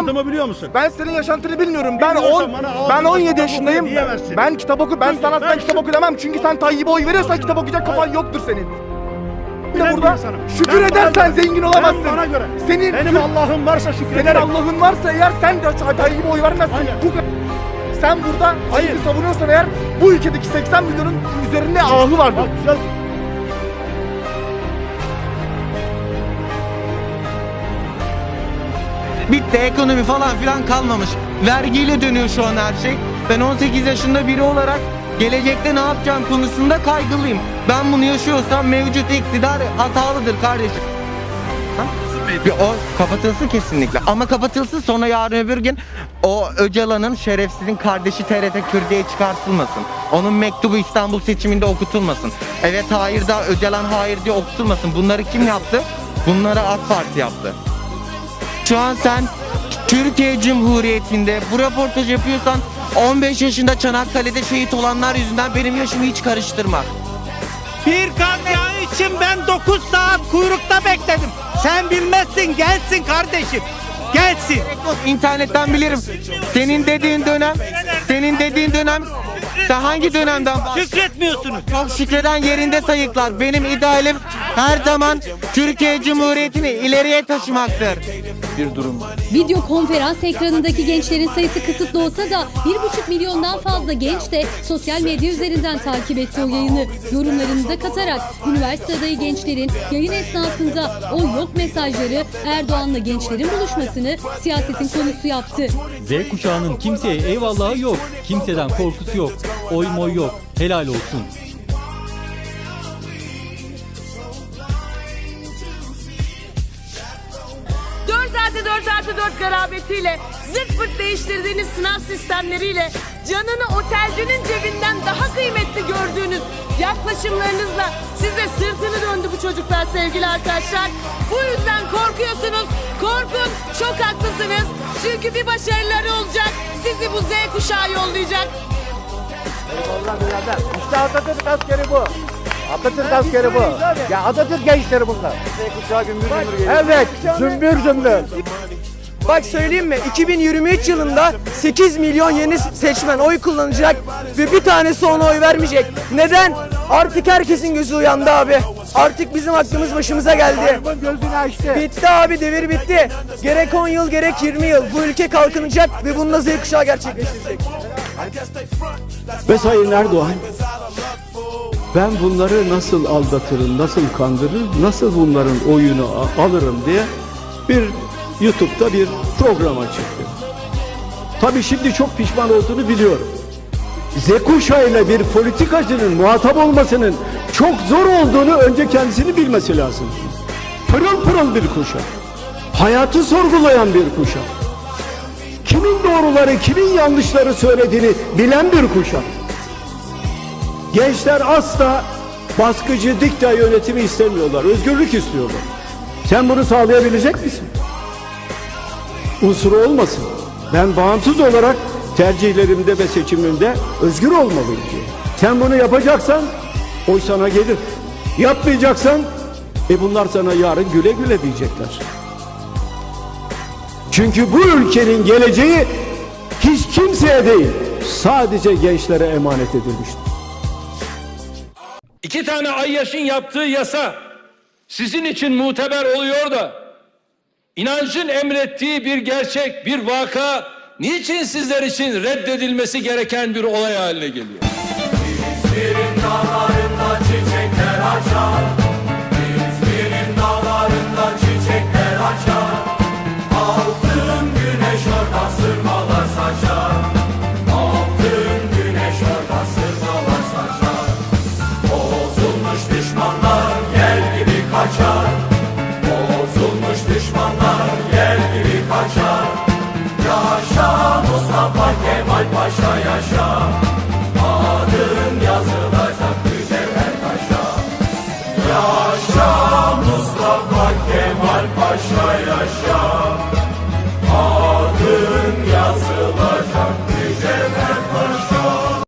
yaşantımı biliyor musun? Ben senin yaşantını bilmiyorum. Ben Bilmiyorsan 10 bana ben ağzına 17 kitap yaşındayım. oku diyemezsin. Ben kitap oku. Ben Çünkü sana ben asla kitap oku demem. Çünkü sen Tayyip'e oy veriyorsan kitap okuyacak kafan yoktur senin. Bir de burada insanım. şükür Ben bana edersen göre- zengin olamazsın. Ben bana göre. Senin Benim Allah'ım varsa senin şükrederim. Allah'ın varsa eğer sen de Tayyip'e oy vermezsin. Hayır. Bu sen burada Tayyip'i savunuyorsan eğer bu ülkedeki 80 milyonun üzerinde ahı vardır. Bak güzel. Bitti ekonomi falan filan kalmamış. Vergiyle dönüyor şu an her şey. Ben 18 yaşında biri olarak gelecekte ne yapacağım konusunda kaygılıyım. Ben bunu yaşıyorsam mevcut iktidar hatalıdır kardeşim. Ha? O kapatılsın kesinlikle. Ama kapatılsın sonra yarın öbür gün o Öcalan'ın şerefsizin kardeşi TRT Kürdiye çıkartılmasın. Onun mektubu İstanbul seçiminde okutulmasın. Evet hayır da Öcalan hayır diye okutulmasın. Bunları kim yaptı? Bunları AK Parti yaptı. Şu an sen Türkiye Cumhuriyeti'nde bu röportaj yapıyorsan 15 yaşında Çanakkale'de şehit olanlar yüzünden benim yaşımı hiç karıştırma. Bir kamyon için ben 9 saat kuyrukta bekledim. Sen bilmezsin gelsin kardeşim. Gelsin. Yok, İnternetten bilirim. Senin dediğin dönem, senin dediğin dönem sen hangi dönemden bahsediyorsun? Şükretmiyorsunuz. Çok şükreden yerinde sayıklar. Benim idealim her zaman Türkiye Cumhuriyeti'ni ileriye taşımaktır. Video konferans ekranındaki gençlerin sayısı kısıtlı olsa da 1,5 milyondan fazla genç de sosyal medya üzerinden takip etti o yayını. Yorumlarını da katarak üniversite adayı gençlerin yayın esnasında o yok mesajları Erdoğan'la gençlerin buluşmasını siyasetin konusu yaptı. Z kuşağının kimseye eyvallahı yok. Kimseden korkusu yok. Oy moy yok. Helal olsun. Artı dört artı dört garabetiyle, zırt pırt değiştirdiğiniz sınav sistemleriyle, canını otelcinin cebinden daha kıymetli gördüğünüz yaklaşımlarınızla size sırtını döndü bu çocuklar sevgili arkadaşlar. Bu yüzden korkuyorsunuz. Korkun, çok haklısınız. Çünkü bir başarıları olacak. Sizi bu Z kuşağı yollayacak. İşte Atatürk askeri bu. Atatürk askeri bu. Ya Atatürk gençleri bunlar. Evet, zümbür zümbür. Bak söyleyeyim mi? 2023 yılında 8 milyon yeni seçmen oy kullanacak ve bir tanesi ona oy vermeyecek. Neden? Artık herkesin gözü uyandı abi. Artık bizim aklımız başımıza geldi. Gözünü açtı. Bitti abi devir bitti. Gerek 10 yıl gerek 20 yıl bu ülke kalkınacak ve bunu da Z kuşağı gerçekleştirecek. Ve Sayın Erdoğan ben bunları nasıl aldatırım, nasıl kandırırım, nasıl bunların oyunu alırım diye bir YouTube'da bir programa çıktı. Tabii şimdi çok pişman olduğunu biliyorum. Z kuşağıyla bir politikacının muhatap olmasının çok zor olduğunu önce kendisini bilmesi lazım. Pırıl pırıl bir kuşak. Hayatı sorgulayan bir kuşak. Kimin doğruları, kimin yanlışları söylediğini bilen bir kuşak. Gençler asla baskıcı dikta yönetimi istemiyorlar. Özgürlük istiyorlar. Sen bunu sağlayabilecek misin? Unsuru olmasın. Ben bağımsız olarak tercihlerimde ve seçimimde özgür olmalıyım diyor. Sen bunu yapacaksan oy sana gelir. Yapmayacaksan e bunlar sana yarın güle güle diyecekler. Çünkü bu ülkenin geleceği hiç kimseye değil sadece gençlere emanet edilmiştir. İki tane Ayyaş'ın yaptığı yasa sizin için muteber oluyor da inancın emrettiği bir gerçek, bir vaka niçin sizler için reddedilmesi gereken bir olay haline geliyor? Filistin çiçekler açar paşa yaşa Adın yazılacak mücevher taşa Yaşa Mustafa Kemal Paşa.